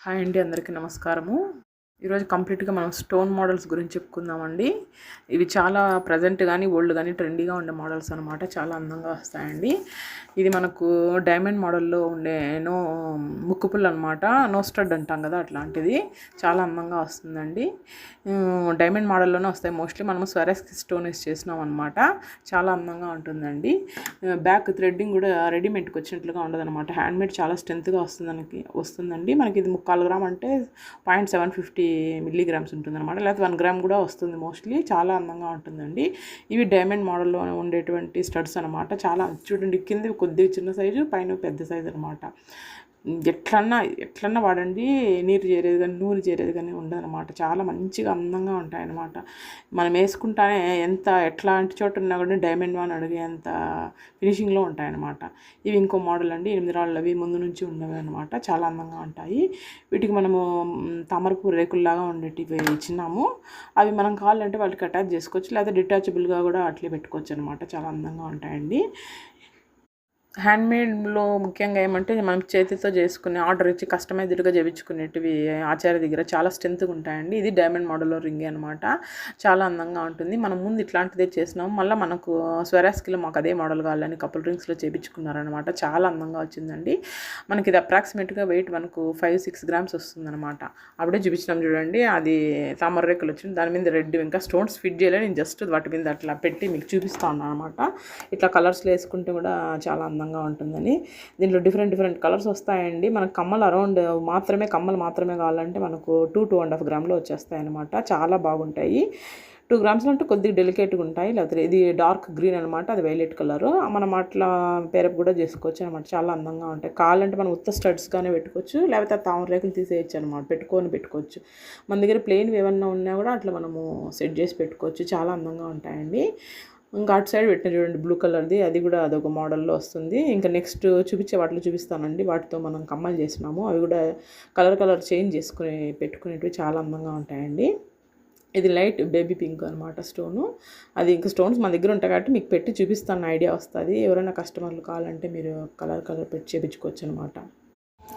Hi అండి అందరికీ నమస్కారము. ఈరోజు కంప్లీట్గా మనం స్టోన్ మోడల్స్ గురించి చెప్పుకుందామండి. ఇవి చాలా ప్రజెంట్ కానీ ఓల్డ్ కానీ ట్రెండీగా ఉండే మోడల్స్ అనమాట చాలా అందంగా వస్తాయండి. ఇది మనకు డైమండ్ మోడల్లో ఉండే నో ముక్కుపుల్ అనమాట నో స్టడ్ అంటాం కదా అట్లాంటిది. చాలా అందంగా వస్తుందండి. డైమండ్ మోడల్లోనే వస్తాయి. మోస్ట్లీ మనం స్వరస్ స్టోన్ యూస్ చేసినాం అనమాట చాలా అందంగా ఉంటుందండి. బ్యాక్ థ్రెడ్డింగ్ కూడా రెడీమేడ్కి వచ్చినట్లుగా ఉండదన్నమాట. హ్యాండ్మేడ్ చాలా స్ట్రెంత్గా వస్తుందనికి వస్తుందండి. మనకి ఇది ముక్కాలు గ్రామ్ అంటే పాయింట్ సెవెన్ ఫిఫ్టీ మిల్లీగ్రామ్స్ ఉంటుందన్నమాట. లేకపోతే వన్ గ్రామ్ కూడా వస్తుంది మోస్ట్లీ. చాలా అందంగా ఉంటుందండి. ఇవి డైమండ్ మోడల్లో ఉండేటువంటి స్టడ్స్ అనమాట చాలా చూడండి కింద కొద్దిగా చిన్న సైజు పైన పెద్ద సైజు అనమాట ఎట్లన్నా ఎట్లన్నా వాడండి నీరు చేరేది కానీ నూనె చేరేది కానీ ఉండదన్నమాట చాలా మంచిగా అందంగా ఉంటాయన్నమాట. మనం వేసుకుంటానే ఎంత ఎట్లాంటి చోట ఉన్నా కూడా డైమండ్ వాన్ అడిగేంత ఫినిషింగ్లో ఉంటాయన్నమాట. ఇవి ఇంకో మోడల్ అండి. ఎనిమిది రాళ్ళవి ముందు నుంచి ఉన్నవి అనమాట చాలా అందంగా ఉంటాయి. వీటికి మనము తామరపు రేకుల్లాగా ఉండేటివి ఇచ్చినాము. అవి మనం కావాలంటే వాళ్ళకి అటాచ్ చేసుకోవచ్చు. లేకపోతే డిటాచబుల్గా కూడా అట్లే పెట్టుకోవచ్చు అనమాట చాలా అందంగా ఉంటాయండి. హ్యాండ్మేడ్లో ముఖ్యంగా ఏమంటే మనం చేతితో చేసుకునే ఆర్డర్ ఇచ్చి కస్టమైజ్డ్గా చేయించుకునేటివి ఆచార్య దగ్గర చాలా స్ట్రెంత్గా ఉంటాయండి. ఇది డైమండ్ మోడల్లో రింగ్ అనమాట చాలా అందంగా ఉంటుంది. మనం ముందు ఇట్లాంటిదే చేసినాం. మళ్ళీ మనకు స్వరాస్కిలో మాకు అదే మోడల్ కావాలని కపుల్ రింగ్స్లో చేయించుకున్నారనమాట చాలా అందంగా వచ్చిందండి. మనకి ఇది అప్రాక్సిమేట్గా వెయిట్ మనకు ఫైవ్ సిక్స్ గ్రామ్స్ వస్తుందన్నమాట. అప్పుడే చూపించినాం చూడండి. అది తామర రేకులు వచ్చింది. దాని మీద రెడ్ ఇంకా స్టోన్స్ ఫిట్ చేయలేదు నేను జస్ట్ వాటి మీద అట్లా పెట్టి మీకు చూపిస్తా ఉన్నాను అనమాట ఇట్లా కలర్స్లో వేసుకుంటే కూడా చాలా అందంగా ఉంటుందని. దీంట్లో డిఫరెంట్ డిఫరెంట్ కలర్స్ వస్తాయండి. మనకు కమ్మలు అరౌండ్ మాత్రమే కమ్మలు మాత్రమే కావాలంటే మనకు టూ టూ అండ్ హాఫ్ గ్రామ్లో వచ్చేస్తాయి అనమాట చాలా బాగుంటాయి. టూ గ్రామ్స్ అంటే కొద్దిగా డెలికేట్గా ఉంటాయి. లేకపోతే ఇది డార్క్ గ్రీన్ అనమాట అది వైలెట్ కలర్ మనం అట్లా పేరప్ కూడా చేసుకోవచ్చు అనమాట చాలా అందంగా ఉంటాయి. కావాలంటే మనం ఉత్త స్టడ్స్గానే పెట్టుకోవచ్చు. లేకపోతే ఆ తామర రేకులు తీసేయచ్చు అనమాట పెట్టుకొని పెట్టుకోవచ్చు. మన దగ్గర ప్లెయిన్ ఏమన్నా ఉన్నా కూడా అట్లా మనము సెట్ చేసి పెట్టుకోవచ్చు. చాలా అందంగా ఉంటాయండి. ఇంకా అటు సైడ్ పెట్టిన చూడండి బ్లూ కలర్ది అది కూడా అదొక మోడల్లో వస్తుంది. ఇంకా నెక్స్ట్ చూపించే వాటిలో చూపిస్తానండి. వాటితో మనం కమ్మలు చేసినాము. అవి కూడా కలర్ కలర్ చేంజ్ చేసుకుని పెట్టుకునేటివి చాలా అందంగా ఉంటాయండి. ఇది లైట్ బేబీ పింక్ అనమాట స్టోను అది ఇంకా స్టోన్స్ మన దగ్గర ఉంటాయి కాబట్టి మీకు పెట్టి చూపిస్తాను. ఐడియా వస్తుంది. ఎవరైనా కస్టమర్లు కావాలంటే మీరు కలర్ కలర్ పెట్టి చేపించుకోవచ్చు అనమాట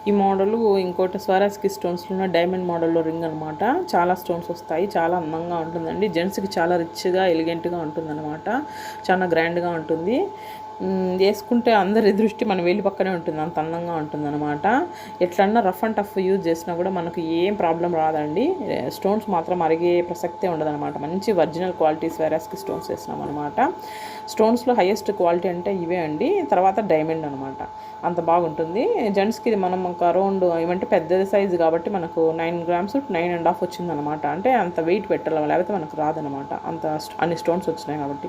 ఈ మోడలు ఇంకోటి స్వరాజ్కి స్టోన్స్లో ఉన్న డైమండ్ మోడల్లో రింగ్ అనమాట చాలా స్టోన్స్ వస్తాయి చాలా అందంగా ఉంటుందండి. జెంట్స్కి చాలా రిచ్గా ఎలిగెంట్గా ఉంటుందన్నమాట. చాలా గ్రాండ్గా ఉంటుంది. వేసుకుంటే అందరి దృష్టి మన వేలి పక్కనే ఉంటుంది అంత అందంగా ఉంటుంది అనమాట ఎట్లన్నా రఫ్ అండ్ టఫ్ యూజ్ చేసినా కూడా మనకు ఏం ప్రాబ్లం రాదండి. స్టోన్స్ మాత్రం అరిగే ప్రసక్తే ఉండదన్నమాట. మంచి ఒరిజినల్ క్వాలిటీస్ వేరాస్కి స్టోన్స్ వేసినాం అనమాట స్టోన్స్లో హైయెస్ట్ క్వాలిటీ అంటే ఇవే అండి. తర్వాత డైమండ్ అనమాట అంత బాగుంటుంది. జెంట్స్కి ఇది మనం ఒక అరౌండ్ ఏమంటే పెద్ద సైజు కాబట్టి మనకు nine grams nine and half వచ్చిందనమాట అంటే అంత వెయిట్ పెట్టాలి లేకపోతే మనకు రాదనమాట అంత అన్ని స్టోన్స్ వచ్చినాయి కాబట్టి.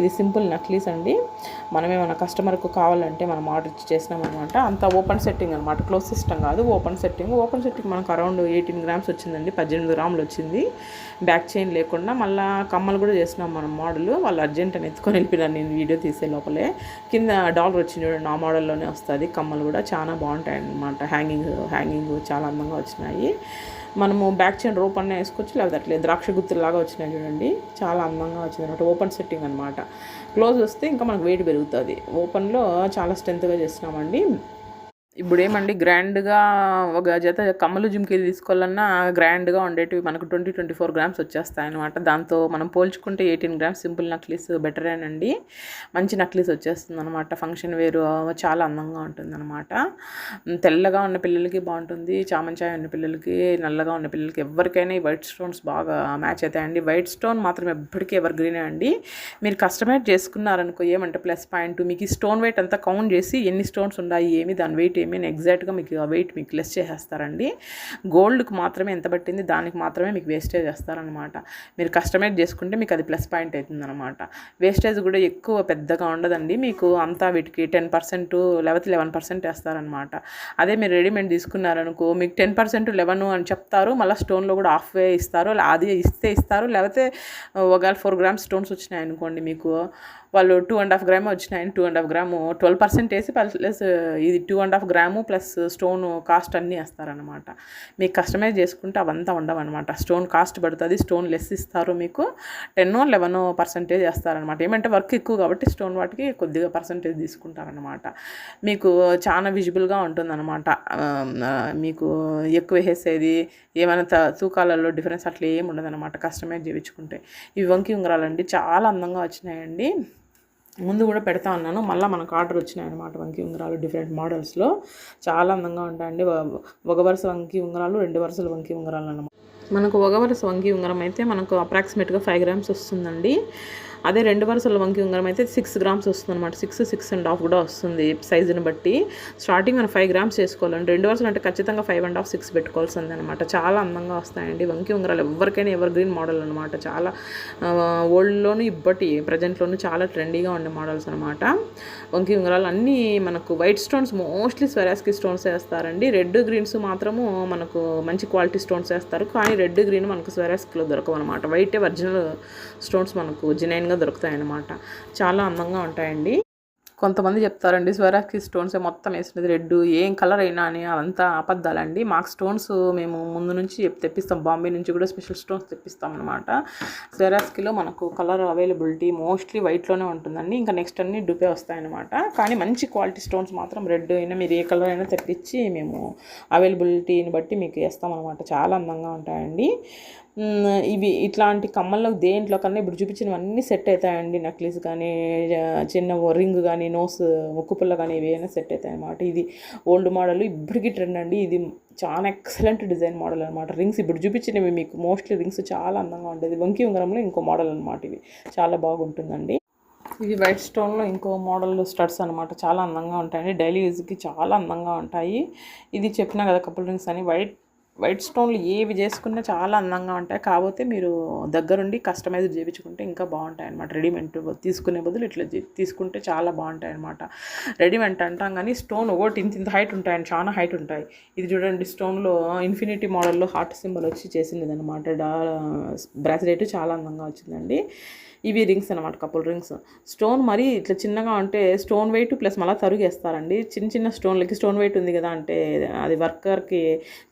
ఇది సింపుల్ నక్లీస్ అండి. మనమే మన కస్టమర్కు కావాలంటే మనం ఆర్డర్ ఇచ్చి చేసినామన్నమాట. అంత ఓపెన్ సెట్టింగ్ అనమాట క్లోజ్ సిస్టమ్ కాదు ఓపెన్ సెట్టింగ్. ఓపెన్ సెట్టింగ్ మనకు అరౌండ్ ఎయిటీన్ గ్రామ్స్ వచ్చిందండి. పద్దెనిమిది గ్రాములు వచ్చింది. బ్యాక్ చైన్ లేకుండా మళ్ళీ కమ్మలు కూడా చేసినాం మనం మోడల్. వాళ్ళు అర్జెంట్ అని ఎత్తుకొని వెళ్ళిపోయినాను నేను వీడియో తీసే లోపలే కింద డాలర్ వచ్చింది చూడండి ఆ మోడల్లోనే వస్తుంది. కమ్మలు కూడా చాలా బాగుంటాయి అన్నమాట. హ్యాంగింగ్ హ్యాంగింగ్ చాలా అందంగా వచ్చినాయి. మనము బ్యాక్ చైన్ రోప్ అన్న వేసుకోవచ్చు లేకపోతే అట్లే ద్రాక్ష గుత్తులాగా వచ్చినాయి చూడండి. చాలా అందంగా వచ్చింది అనమాట ఓపెన్ సెట్టింగ్ అనమాట క్లోజ్ వస్తే ఇంకా మనకు వెయిట్ పెరుగుతుంది. ఓపెన్లో చాలా స్ట్రెంత్గా చేస్తున్నామండి ఇప్పుడు ఏమండి గ్రాండ్గా ఒక జత కమ్మలు జుమ్కి తీసుకోవాలన్నా గ్రాండ్గా ఉండేటివి మనకు ట్వంటీ ట్వంటీ ఫోర్ గ్రామ్స్ వచ్చేస్తాయి అనమాట దాంతో మనం పోల్చుకుంటే ఎయిటీన్ గ్రామ్స్ సింపుల్ నక్లీస్ బెటరేనండి మంచి నక్లీస్ వచ్చేస్తుంది అనమాట ఫంక్షన్ వేరు చాలా అందంగా ఉంటుంది అనమాట తెల్లగా ఉన్న పిల్లలకి బాగుంటుంది. చామంచాయ ఉన్న పిల్లలకి నల్లగా ఉన్న పిల్లలకి ఎవరికైనా ఈ వైట్ స్టోన్స్ బాగా మ్యాచ్ అవుతాయండి. వైట్ స్టోన్ మాత్రం ఎప్పటికీ ఎవర్ గ్రీనే అండి. మీరు కస్టమైజ్ చేసుకున్నారనుకో ఏమంటే ప్లస్ పాయింట్ మీకు ఈ స్టోన్ వెయిట్ అంతా కౌంట్ చేసి ఎన్ని స్టోన్స్ ఉన్నాయి ఏమి దాని వెయిట్ ఏమి ఎగ్జాక్ట్గా మీకు వెయిట్ మీకు లెస్ చేసేస్తారండి. గోల్డ్కి మాత్రమే ఎంత పట్టింది దానికి మాత్రమే మీకు వేస్టేజ్ చేస్తారనమాట మీరు కస్టమైజ్ చేసుకుంటే మీకు అది ప్లస్ పాయింట్ అవుతుందనమాట వేస్టేజ్ కూడా ఎక్కువ పెద్దగా ఉండదండి. మీకు అంతా వీటికి టెన్ పర్సెంట్ లేకపోతే లెవెన్ పర్సెంట్ వేస్తారనమాట అదే మీరు రెడీమేడ్ తీసుకున్నారనుకో మీకు టెన్ పర్సెంట్ లెవెన్ అని చెప్తారు. మళ్ళీ స్టోన్లో కూడా హాఫ్ వే ఇస్తారు. అది ఇస్తే ఇస్తారు. లేకపోతే ఒకవేళ ఫోర్ గ్రామ్స్ స్టోన్స్ వచ్చినాయి అనుకోండి మీకు వాళ్ళు టూ అండ్ హాఫ్ గ్రామ్ వచ్చినాయని two and half gram twelve percent వేసి ప్లస్ ఇది two and half gram plus stone cost అన్నీ వేస్తారనమాట మీకు కస్టమైజ్ చేసుకుంటే అవంతా ఉండవన్నమాట. స్టోన్ కాస్ట్ పడుతుంది స్టోన్ లెస్ ఇస్తారు మీకు. టెన్ లెవెన్ పర్సెంటేజ్ వేస్తారనమాట ఏమంటే వర్క్ ఎక్కువ కాబట్టి స్టోన్ వాటికి కొద్దిగా పర్సెంటేజ్ తీసుకుంటారనమాట మీకు చాలా విజిబుల్గా ఉంటుందన్నమాట. మీకు ఎక్కువ వేసేది ఏమైనా తూకాలలో డిఫరెన్స్ అట్లా ఏమి ఉండదన్నమాట కస్టమైజ్ చేయించుకుంటే. ఇవి వంకి ఉంగరాలండి చాలా అందంగా వచ్చినాయండి. ముందు కూడా పెడతా ఉన్నాను మళ్ళీ మనకు ఆర్డర్ వచ్చినాయి అనమాట వంకి ఉంగరాలు డిఫరెంట్ మోడల్స్లో. చాలా అందంగా ఉంటాయండి. ఒక వరుస వంకి ఉంగరాలు రెండు వరుసలు వంకి ఉంగరాలు అనమాట మనకు ఒక వరుస వంకి ఉంగరం అయితే మనకు అప్రాక్సిమేట్గా ఫైవ్ గ్రామ్స్ వస్తుందండి. అదే రెండు వరుసల వంకి ఉంగరం అయితే సిక్స్ గ్రామ్స్ వస్తుంది అనమాట సిక్స్ సిక్స్ అండ్ హాఫ్ కూడా వస్తుంది సైజుని బట్టి. స్టార్టింగ్ మనం ఫైవ్ గ్రామ్స్ వేసుకోవాలండి రెండు వరుసలు అంటే ఖచ్చితంగా ఫైవ్ అండ్ హాఫ్ సిక్స్ పెట్టుకోవాల్సింది అనమాట చాలా అందంగా వస్తాయండి. వంకి ఉంగరాలు ఎవరికైనా ఎవర్ గ్రీన్ మోడల్ అనమాట చాలా ఓల్డ్లోనూ ఇప్పటి ప్రజెంట్లోనూ చాలా ట్రెండీగా ఉండే మోడల్స్ అనమాట వంకి ఉంగరాలు అన్నీ మనకు white stones mostly Swarovski stones వేస్తారండి. రెడ్ గ్రీన్స్ మాత్రము మనకు మంచి క్వాలిటీ స్టోన్స్ వేస్తారు. కానీ రెడ్ గ్రీన్ మనకు స్వెరాస్కిలో దొరకవు అనమాట వైటే ఒరిజినల్ స్టోన్స్ మనకు జినైన్గా అందంగా దొరుకుతాయి అన్నమాట చాలా అందంగా ఉంటాయండి. కొంతమంది చెప్తారండి స్వరాకి స్టోన్స్ మొత్తం వేసినది రెడ్ ఏం కలర్ అయినా అని అవంతా అబద్ధాలండి. మాకు స్టోన్స్ మేము ముందు నుంచి తెప్పిస్తాం. బాంబే నుంచి కూడా స్పెషల్ స్టోన్స్ తెప్పిస్తాం అనమాట స్వరాస్కిలో మనకు కలర్ అవైలబిలిటీ మోస్ట్లీ వైట్లోనే ఉంటుందండి. ఇంకా నెక్స్ట్ అన్ని డూపే వస్తాయన్నమాట. కానీ మంచి క్వాలిటీ స్టోన్స్ మాత్రం రెడ్ అయినా మీరు ఏ కలర్ అయినా తెప్పించి మేము అవైలబిలిటీని బట్టి మీకు వేస్తామన్నమాట. చాలా అందంగా ఉంటాయండి. ఇవి ఇట్లాంటి కమ్మల్లో దేంట్లో కన్నా ఇప్పుడు చూపించినవన్నీ సెట్ అవుతాయండి నెక్లెస్ కానీ చిన్న రింగ్ కానీ నోస్ ముక్కు పుల్ల కానీ ఏవైనా సెట్ అవుతాయి అనమాట ఇది ఓల్డ్ మోడల్ ఇప్పటికీ ట్రెండ్ అండి. ఇది చాలా ఎక్సలెంట్ డిజైన్ మోడల్ అనమాట రింగ్స్ ఇప్పుడు చూపించినవి మీకు మోస్ట్లీ రింగ్స్ చాలా అందంగా ఉండేది. వంకి ఉంగరంలో ఇంకో మోడల్ అనమాట ఇవి. చాలా బాగుంటుందండి. ఇవి వైట్ స్టోన్లో ఇంకో మోడల్ స్టడ్స్ అనమాట చాలా అందంగా ఉంటాయండి. డైలీ యూజ్కి చాలా అందంగా ఉంటాయి. ఇది చెప్పినా కదా కపుల్ రింగ్స్ అని. వైట్ వైట్ స్టోన్లు ఏవి చేసుకున్నా చాలా అందంగా ఉంటాయి. కాకపోతే మీరు దగ్గరుండి కస్టమైజ్ చేయించుకుంటే ఇంకా బాగుంటాయి అనమాట రెడీమేడ్ తీసుకునే బదులు ఇట్లా తీసుకుంటే చాలా బాగుంటాయి అనమాట రెడీమేడ్ అంటాం కానీ స్టోన్ ఒకటి ఇంత ఇంత హైట్ ఉంటాయండి చాలా హైట్ ఉంటాయి. ఇది చూడండి స్టోన్లో ఇన్ఫినిటీ మోడల్లో హార్ట్ సింబల్ వచ్చి చేసింది అనమాట డా బ్రాస్లెట్ చాలా అందంగా వచ్చిందండి. ఇవి రింగ్స్ అనమాట కపుల్ రింగ్స్ స్టోన్ మరీ ఇట్లా చిన్నగా ఉంటే స్టోన్ వెయిట్ ప్లస్ మళ్ళీ తరుగేస్తారండి. చిన్న చిన్న స్టోన్లకి స్టోన్ వెయిట్ ఉంది కదా అంటే అది వర్కర్కి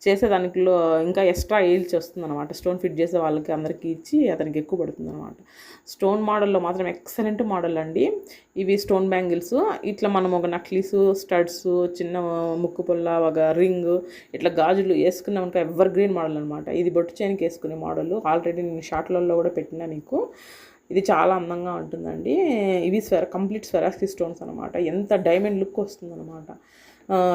చేసేదానిలో ఇంకా ఎక్స్ట్రా ఏల్చి వస్తుంది అనమాట స్టోన్ ఫిట్ చేసే వాళ్ళకి అందరికీ ఇచ్చి అతనికి ఎక్కువ పడుతుంది అనమాట స్టోన్ మోడల్లో మాత్రం ఎక్సలెంట్ మోడల్ అండి. ఇవి స్టోన్ బ్యాంగిల్స్ ఇట్లా మనం ఒక నక్లీస్ స్టడ్స్ చిన్న ముక్కు పుల్ల ఒక రింగ్ ఇట్లా గాజులు వేసుకున్నామనుకో ఎవర్ గ్రీన్ మోడల్ అనమాట ఇది బొట్టు చేయనికి వేసుకునే మోడల్ ఆల్రెడీ నేను షార్ట్లలో కూడా పెట్టినా మీకు ఇది చాలా అందంగా ఉంటుందండి. ఇవి స్వెర కంప్లీట్ స్వెరాస్కి స్టోన్స్ అనమాట ఎంత డైమండ్ లుక్ వస్తుందన్నమాట.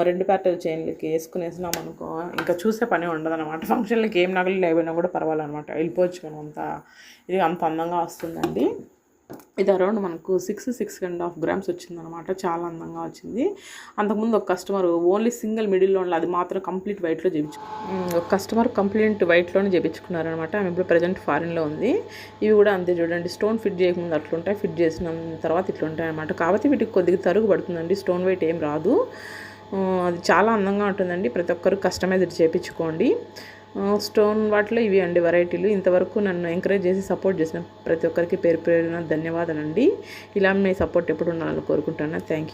రెండు ప్యాటర్న్ చైన్లకి వేసుకునేసినాం అనుకో ఇంకా చూసే పని ఉండదనమాట ఫంక్షన్లకి ఏం నగలు లేవైనా కూడా పర్వాలన్నమాట. వెళ్ళిపోవచ్చు మనం అంత. ఇది అంత అందంగా వస్తుందండి. ఇది అరౌండ్ మనకు six six and half grams వచ్చిందనమాట చాలా అందంగా వచ్చింది. అంతకుముందు ఒక కస్టమర్ ఓన్లీ సింగిల్ మిడిల్లో ఉండాలి అది మాత్రం కంప్లీట్ వైట్లో చేయించు ఒక కస్టమర్ కంప్లీట్ వైట్లోనే చేయించుకున్నారనమాట ఆమె ఇప్పుడు ప్రజెంట్ ఫారిన్లో ఉంది. ఇవి కూడా అంతే చూడండి స్టోన్ ఫిట్ చేయకముందు అట్లుంటాయి ఫిట్ చేసిన తర్వాత ఇట్లుంటాయి అనమాట కాబట్టి వీటికి కొద్దిగా తరుగు పడుతుందండి స్టోన్ వెయిట్ ఏం రాదు. అది చాలా అందంగా ఉంటుందండి. ప్రతి ఒక్కరు కస్టమైజ్ చేయించుకోండి స్టోన్ వాటిలో ఇవి అండి వెరైటీలు. ఇంతవరకు నన్ను ఎంకరేజ్ చేసి సపోర్ట్ చేసిన ప్రతి ఒక్కరికి పేరు పేరున ధన్యవాదాలండి. ఇలా మీ సపోర్ట్ ఎప్పుడు ఉండాలని కోరుకుంటున్నాను థ్యాంక్ యూ